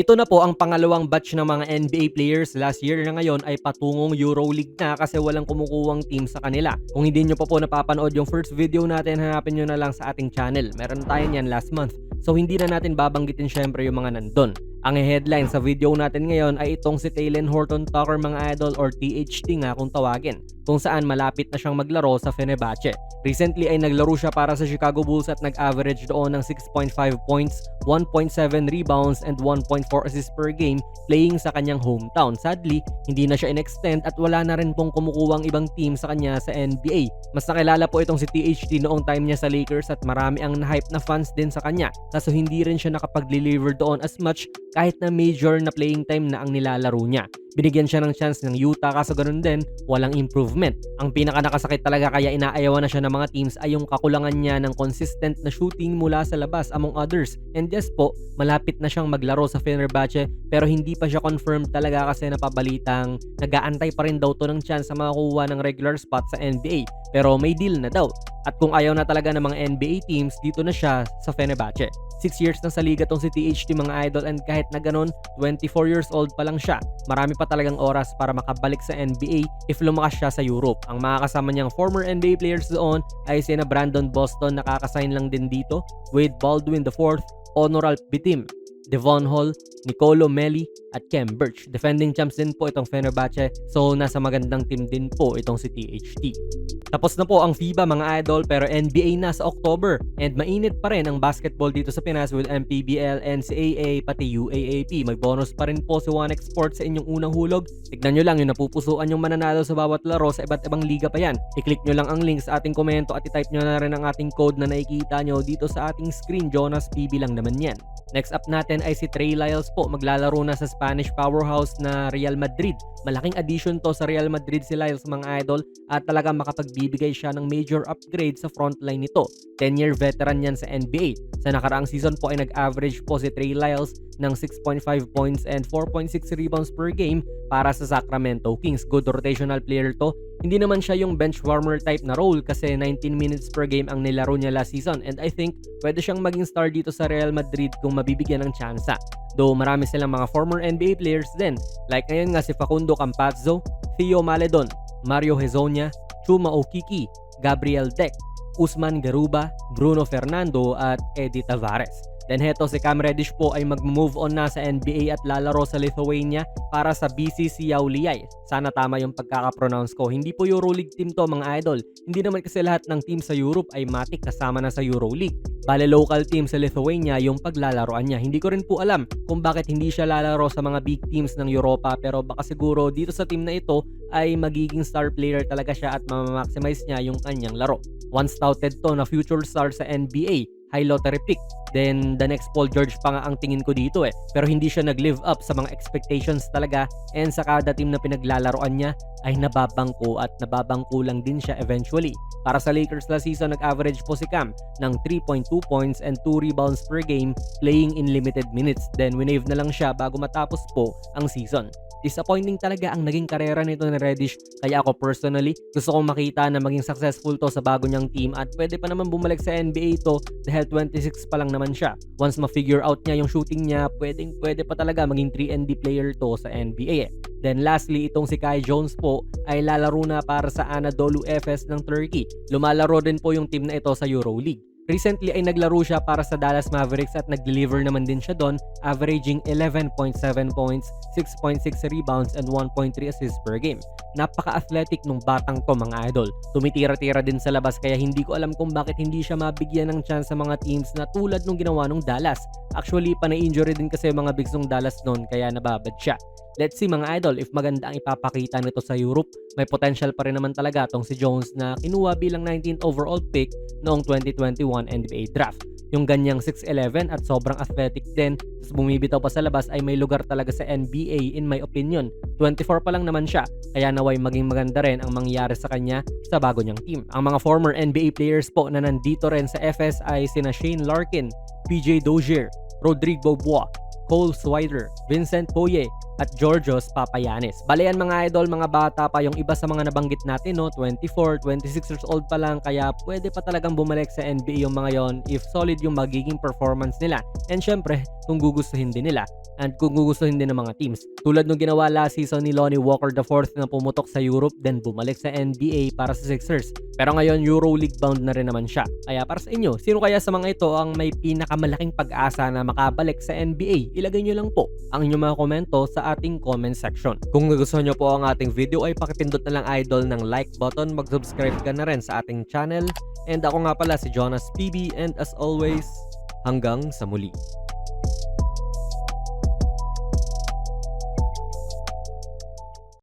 Ito na po ang pangalawang batch ng mga NBA players last year na ngayon ay patungong EuroLeague na kasi walang kumukuwang team sa kanila. Kung hindi nyo pa po napapanood yung first video natin, hanapin nyo na lang sa ating channel. Meron tayo niyan last month. So hindi na natin babanggitin syempre yung mga nandun. Ang headline sa video natin ngayon ay itong si Taylen Horton Tucker mga idol or THT nga kung tawagin kung saan malapit na siyang maglaro sa Fenerbahce. Recently ay naglaro siya para sa Chicago Bulls at nag-average doon ng 6.5 points, 1.7 rebounds and 1.4 assists per game playing sa kanyang hometown. Sadly, hindi na siya in-extend at wala na rin pong kumukuwang ibang team sa kanya sa NBA. Mas nakilala po itong si THT noong time niya sa Lakers at marami ang hype na fans din sa kanya. Kaso hindi rin siya nakapag-deliver doon as much kahit na major na playing time na ang nilalaro niya. Binigyan siya ng chance ng Utah kaso ganun din, walang improvement. Ang pinaka nakasakit talaga kaya inaayawan na siya ng mga teams ay yung kakulangan niya ng consistent na shooting mula sa labas among others. And yes po, malapit na siyang maglaro sa Fenerbahce pero hindi pa siya confirmed talaga kasi napabalitang nagaantay pa rin daw to ng chance sa makakuha ng regular spot sa NBA. Pero may deal na daw. At kung ayaw na talaga ng mga NBA teams, dito na siya sa Fenerbahce. 6 years na sa liga tong si THT mga idol and kahit na ganun, 24 years old pa lang siya. Marami pa talagang oras para makabalik sa NBA if lumakas siya sa Europe. Ang mga kasama niyang former NBA players doon ay sina Brandon Boston nakakasign lang din dito, Wade Baldwin IV, Honoral Bitim, Devon Hall, Nicolo Melli at Kem Birch. Defending champs din po itong Fenerbahce so nasa magandang team din po itong si THT. Tapos na po ang FIBA mga idol pero NBA na sa October and mainit pa rin ang basketball dito sa Pinas with MPBL, NCAA pati UAAP. May bonus pa rin po si One Sports sa inyong unang hulog. Tignan nyo lang yung napupusuan yung mananalo sa bawat laro sa iba't ibang liga pa yan. I-click nyo lang ang link sa ating komento at i-type nyo na rin ang ating code na nakikita nyo dito sa ating screen. Jonas PB lang naman yan. Next up natin ay si Trey Lyles po maglalaro na sa Spanish powerhouse na Real Madrid. Malaking addition to sa Real Madrid si Lyles mga idol at talagang makapagbibigay siya ng major upgrade sa frontline nito. 10-year veteran yan sa NBA. Sa nakaraang season po ay nag-average po si Trey Lyles ng 6.5 points and 4.6 rebounds per game para sa Sacramento Kings. Good rotational player to. Hindi naman siya yung bench warmer type na role kasi 19 minutes per game ang nilaro niya last season and I think pwede siyang maging star dito sa Real Madrid kung mabibigyan ng tsansa. Though marami silang mga former NBA players din like ngayon nga si Facundo Campazzo, Theo Maledon, Mario Hezonia, Chuma Okiki, Gabriel Deck, Usman Garuba, Bruno Fernando at Eddie Tavares. Then heto si Cam Reddish po ay mag-move on na sa NBA at lalaro sa Lithuania para sa BCC Yauliay. Sana tama yung pagkakapronounce ko. Hindi po EuroLeague team to mga idol. Hindi naman kasi lahat ng team sa Europe ay matik kasama na sa EuroLeague. Bale local team sa Lithuania yung paglalaroan niya. Hindi ko rin po alam kung bakit hindi siya lalaro sa mga big teams ng Europa pero baka siguro dito sa team na ito ay magiging star player talaga siya at mamamaximize niya yung kanyang laro. Once touted to na future star sa NBA high lottery pick. Then the next Paul George pa nga ang tingin ko dito eh. Pero hindi siya nag-live up sa mga expectations talaga and sa kada team na pinaglalaroan niya ay nababangko at nababangko lang din siya eventually. Para sa Lakers last season, nag-average po si Cam ng 3.2 points and 2 rebounds per game playing in limited minutes. Then winave na lang siya bago matapos po ang season. Disappointing talaga ang naging karera nito ni Reddish kaya ako personally gusto kong makita na maging successful to sa bago niyang team at pwede pa naman bumalik sa NBA to dahil 26 pa lang naman siya. Once ma-figure out niya yung shooting niya, pwedeng pwede pa talaga maging 3 and D player to sa NBA. Then lastly, itong si Kai Jones po ay lalaro na para sa Anadolu Efes ng Turkey. Lumalaro din po yung team na ito sa EuroLeague. Recently ay naglaro siya para sa Dallas Mavericks at nag-deliver naman din siya doon, averaging 11.7 points, 6.6 rebounds, and 1.3 assists per game. Napaka-athletic nung batang to mga idol. Tumitira-tira din sa labas kaya hindi ko alam kung bakit hindi siya mabigyan ng chance sa mga teams na tulad nung ginawa nung Dallas. Actually, panay-injury din kasi mga bigs nung Dallas noon kaya nababad siya. Let's see mga idol if maganda ang ipapakita nito sa Europe. May potential pa rin naman talaga tong si Jones na kinuha bilang 19th overall pick noong 2021 NBA draft. Yung ganyang 6'11 at sobrang athletic din, bumibitaw pa sa labas ay may lugar talaga sa NBA in my opinion. 24 pa lang naman siya, kaya naway maging maganda rin ang mangyari sa kanya sa bago niyang team. Ang mga former NBA players po na nandito rin sa FS ay sina Shane Larkin, PJ Dozier, Rodrigo Bois, Cole Swider, Vincent Poye, at Georgios Papayanis. Bale yan mga idol, mga bata pa yung iba sa mga nabanggit natin, no? 24, 26 years old pa lang, kaya pwede pa talagang bumalik sa NBA yung mga yon if solid yung magiging performance nila. And syempre, kung gugustuhin din nila and kung gugustuhin din ng mga teams. Tulad nung ginawa last season ni Lonnie Walker IV na pumutok sa Europe then bumalik sa NBA para sa Sixers. Pero ngayon EuroLeague bound na rin naman siya. Kaya para sa inyo, sino kaya sa mga ito ang may pinakamalaking pag-asa na makabalik sa NBA? Ilagay nyo lang po ang inyong mga komento sa ating comment section. Kung nagustuhan nyo po ang ating video ay pakipindot na lang idol ng like button, mag-subscribe ka na rin sa ating channel. And ako nga pala si Jonas PB and as always, hanggang sa muli.